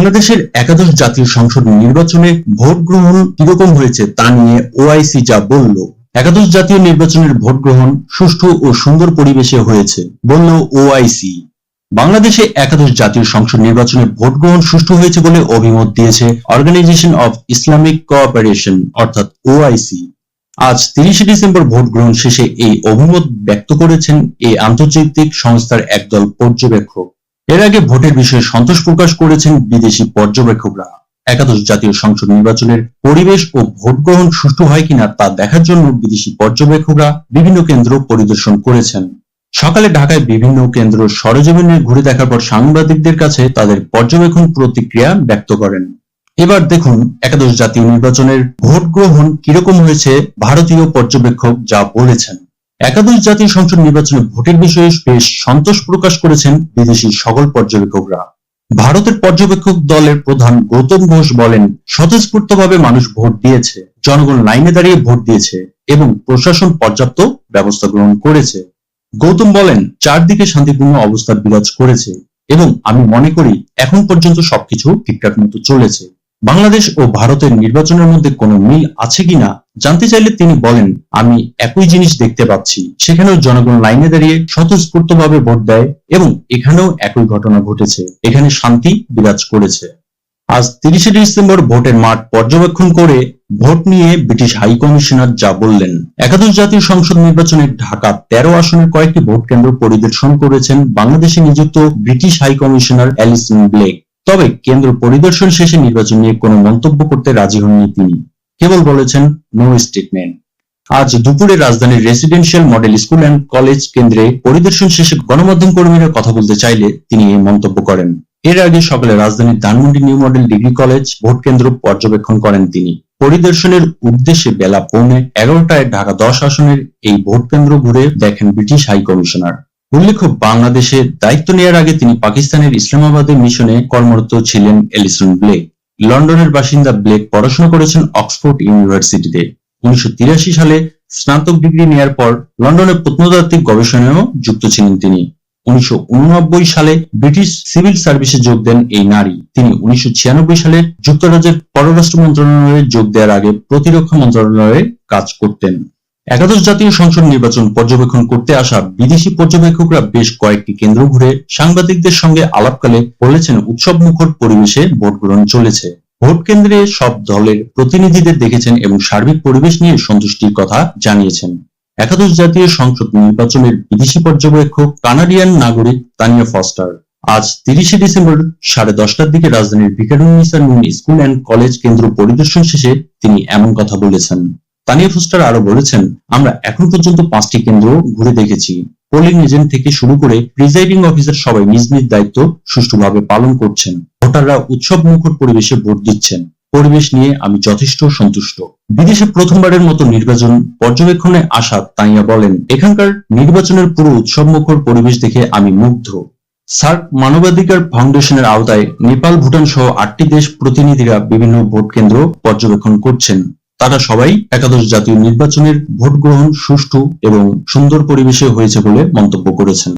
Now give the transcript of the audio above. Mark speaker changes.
Speaker 1: বাংলাদেশের একাদশ জাতীয় সংসদ নির্বাচনে ভোট গ্রহণ কীরকম হয়েছে তা নিয়ে ওআইসি যা বলল, একাদশ জাতীয় নির্বাচনের ভোট গ্রহণ সুষ্ঠু ও সুন্দর পরিবেশে হয়েছে বলল ওআইসি। বাংলাদেশে একাদশ জাতীয় সংসদ নির্বাচনে ভোট গ্রহণ সুষ্ঠু হয়েছে বলে অভিমত দিয়েছে অর্গানাইজেশন অফ ইসলামিক কোঅপারেশন অর্থাৎ ওআইসি। আজ তিরিশে ডিসেম্বর ভোট গ্রহণ শেষে এই অভিমত ব্যক্ত করেছেন এই আন্তর্জাতিক সংস্থার একদল পর্যবেক্ষক। এর আগে ভোটের বিষয়ে সন্তোষ প্রকাশ করেছেন বিদেশি পর্যবেক্ষকরা। একাদশ জাতীয় সংসদ নির্বাচনের পরিবেশ ও ভোট গ্রহণ সুষ্ঠু হয় কিনা তা দেখার জন্য বিদেশি পর্যবেক্ষকরা বিভিন্ন কেন্দ্র পরিদর্শন করেছেন। সকালে ঢাকায় বিভিন্ন কেন্দ্র সরেজমিনে ঘুরে দেখার পর সাংবাদিকদের কাছে তাদের পর্যবেক্ষণ প্রতিক্রিয়া ব্যক্ত করেন। এবার দেখুন একাদশ জাতীয় নির্বাচনের ভোট গ্রহণ কীরকম হয়েছে ভারতীয় পর্যবেক্ষক যা বলেছেন। একাদশ জাতীয় সংসদ নির্বাচনে ভোটের বিষয়ে বেশ সন্তোষ প্রকাশ করেছেন বিদেশি সকল পর্যবেক্ষকরা। ভারতের পর্যবেক্ষক দলের প্রধান গৌতম ঘোষ বলেন, স্বতঃস্ফূর্তভাবে মানুষ ভোট দিয়েছে, জনগণ লাইনে দাঁড়িয়ে ভোট দিয়েছে এবং প্রশাসন পর্যাপ্ত ব্যবস্থা গ্রহণ করেছে। গৌতম বলেন, চারদিকে শান্তিপূর্ণ অবস্থা বিরাজ করেছে এবং আমি মনে করি, এখন পর্যন্ত সবকিছু ঠিকঠাক মতো চলেছে। বাংলাদেশ ও ভারতের নির্বাচনের মধ্যে কোনো মিল আছে কিনা জানতে চাইলে তিনি বলেন, আমি একই জিনিস দেখতে পাচ্ছি। সেখানেও জনগণ লাইনে দাঁড়িয়ে স্বতঃস্ফূর্তভাবে ভোট দেয় এবং এখানেও একই ঘটনা ঘটেছে। এখানে শান্তি বিরাজ করেছে। আজ তিরিশে ডিসেম্বর ভোটের মাঠ পর্যবেক্ষণ করে ভোট নিয়ে ব্রিটিশ হাই কমিশনার যা বললেন। একাদশ জাতীয় সংসদ নির্বাচনে ঢাকা তেরো আসনের কয়েকটি ভোট কেন্দ্র পরিদর্শন করেছেন বাংলাদেশে নিযুক্ত British high commissioner Alison Blake. তবে কেন্দ্র পরিদর্শন শেষে নির্বাচন নিয়ে কোনো মন্তব্য করতে রাজি হননি তিনি। কেবল বলেছেন নো স্টেটমেন্ট আজ দুপুরে রাজধানীর residential model school and college কেন্দ্রে পরিদর্শন শেষে গণমাধ্যম কর্মীরা কথা বলতে চাইলে তিনি এই মন্তব্য করেন। এর আগে সকালে রাজধানীর Dhanmondi new model degree college vote কেন্দ্র পর্যবেক্ষণ করেন তিনি। পরিদর্শনের উদ্দেশ্যে বেলা পৌনে এগারোটায় ঢাকা দশ আসনের এই ভোট কেন্দ্র ঘুরে দেখেন ব্রিটিশ হাই কমিশনার। উল্লেখ্য, বাংলাদেশে দায়িত্ব নেওয়ার আগে তিনি পাকিস্তানের ইসলামাবাদের মিশনে কর্মরত ছিলেন এলিসন ব্লেক লন্ডনের বাসিন্দা ব্লেক পড়াশোনা করেছেন অক্সফোর্ড ইউনিভার্সিটিতে। উনিশশো সালে স্নাতক ডিগ্রি নেয়ার পর লন্ডনে প্রত্নতাত্ত্বিক গবেষণায়ও যুক্ত ছিলেন তিনি। উনিশশো উননব্বই সালে ব্রিটিশ সিভিল সার্ভিসে যোগ দেন এই নারী। তিনি উনিশশো ছিয়ানব্বই সালে যুক্তরাজ্যের পররাষ্ট্র মন্ত্রণালয়ে যোগ দেওয়ার আগে প্রতিরক্ষা মন্ত্রণালয়ে কাজ করতেন। একাদশ জাতীয় সংসদ নির্বাচন পর্যবেক্ষণ করতে আসা বিদেশি পর্যবেক্ষকরা বেশ কয়েকটি কেন্দ্র ঘুরে সাংবাদিকদের সঙ্গে আলাপকালে বলেছেন উৎসব মুখর পরিবেশে ভোট গ্রহণ চলেছে। ভোট কেন্দ্রে সব দলের প্রতিনিধিদের দেখেছেন এবং সার্বিক পরিবেশ নিয়ে সন্তুষ্টির কথা জানিয়েছেন। একাদশ জাতীয় সংসদ নির্বাচনের বিদেশি পর্যবেক্ষক, কানাডিয়ান নাগরিক তানিয়া ফস্টার। আজ তিরিশে ডিসেম্বর সাড়ে দশটার দিকে রাজধানীর ভিকারুন্নিসা নুন স্কুল অ্যান্ড কলেজ কেন্দ্র পরিদর্শন শেষে তিনি এমন কথা বলেছেন। তানিয়া ফোস্টার আরও বলেছেন, আমরা এখন পর্যন্ত পাঁচটি কেন্দ্র ঘুরে দেখেছি। পোলিং এজেন্ট থেকে শুরু করে প্রিজাইডিং অফিসার সবাই নিজ নিজ দায়িত্ব সুষ্ঠুভাবে পালন করছেন। ভোটাররা উৎসব মুখর পরিবেশে ভোট দিচ্ছেন। পরিবেশ নিয়ে আমি যথেষ্ট সন্তুষ্ট। বিদেশে প্রথমবারের মতো নির্বাচন পর্যবেক্ষণে আসা তাইয়া বলেন, এখানকার নির্বাচনের পুরো উৎসব মুখর পরিবেশ দেখে আমি মুগ্ধ। সার্ক মানবাধিকার ফাউন্ডেশনের আওতায় নেপাল, ভুটান সহ আটটি দেশ প্রতিনিধিরা বিভিন্ন ভোট কেন্দ্র পর্যবেক্ষণ করছেন। তারা সবাই একাদশ জাতীয় নির্বাচনের ভোট গ্রহণ সুষ্ঠু এবং সুন্দর পরিবেশে হয়েছে বলে মন্তব্য করেছেন।